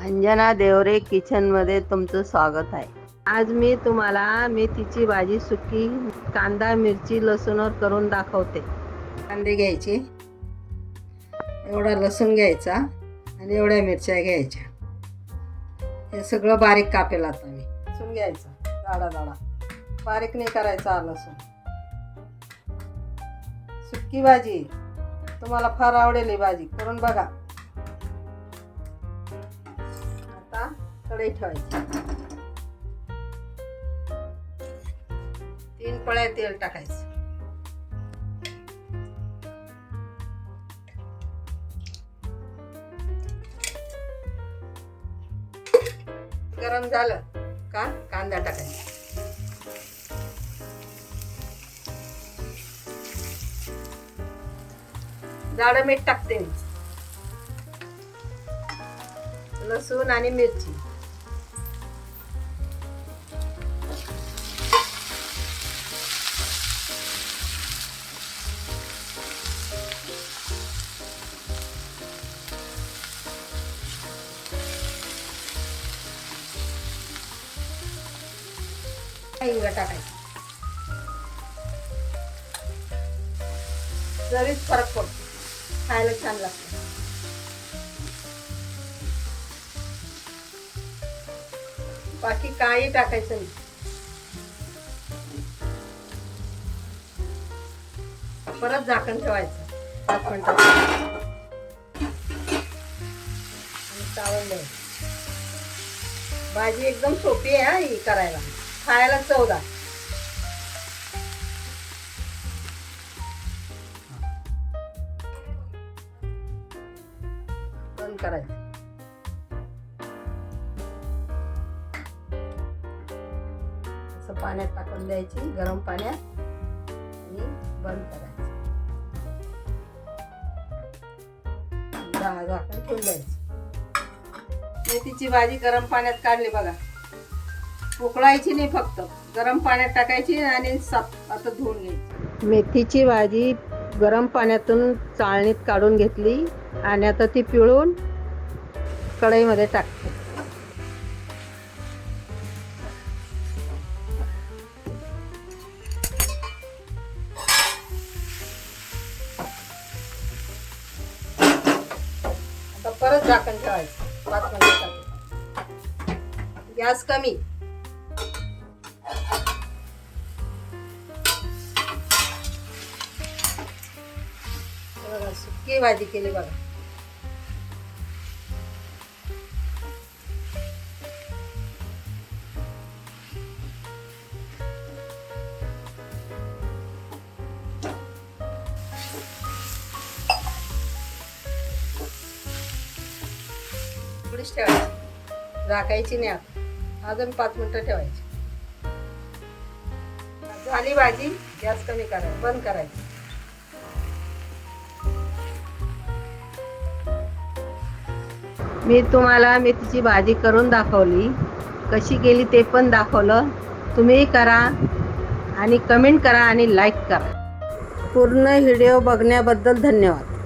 अंजना देवरे किचनमध्ये तुमचं स्वागत आहे. आज मी तुम्हाला मेथीची भाजी सुकी कांदा मिरची लसूणवर करून दाखवते. कांदे घ्यायचे. एवढा लसूण घ्यायचा आणि एवढ्या मिरच्या घ्यायच्या. हे सगळं बारीक कापेल आता मी. लसूण घ्यायचा. दाडा दाडा. बारीक नाही करायचा लसूण. सुकी भाजी. तुम्हाला फार आवडेल ही भाजी. करून बघा. कढई ठेवायची. तीन पळ्या तेल टाकायचं. गरम झालं का? कांदा टाकायचा. जाडं मीठ टाकते लसूण आणि मिरची. एवढं टाकायचं. जरीच फरक पडतो. खायला छान लागतं. बाकी काही टाकायचं नाही. परत झाकण ठेवायचं. पाच मिनिटं. आणि चावलं भाजी एकदम सोपी आहे ही करायला. खायला चवदार बंद करायचं. असं पाण्यात टाकून द्यायची गरम पाण्यात. आणि बंद करायचं. दहा झाकण ठेवून द्यायचं. मेथीची भाजी गरम पाण्यात काढली बघा. उकळायची नाही फक्त. गरम पाण्यात टाकायची आणि साप आता धुवून घ्यायची. मेथीची भाजी गरम पाण्यातून चाळणीत काढून घेतली आणि आता ती पिळून कढईमध्ये टाकते. आता परत झाकण ठेवायचं. पाच मिनिटासाठी गॅस कमी. बघा सुकी भाजी केली बघा. ठेवायची. झाकायची नाही आता. अजून पाच मिनिटं ठेवायची. झाली भाजी गॅस कमी करा बंद करायची. मी तुम्हाला मेथीची भाजी करून दाखवली. कशी केली ते पण दाखवलं. तुम्ही करा आणि कमेंट करा आणि लाईक करा. पूर्ण व्हिडिओ बघण्याबद्दल धन्यवाद.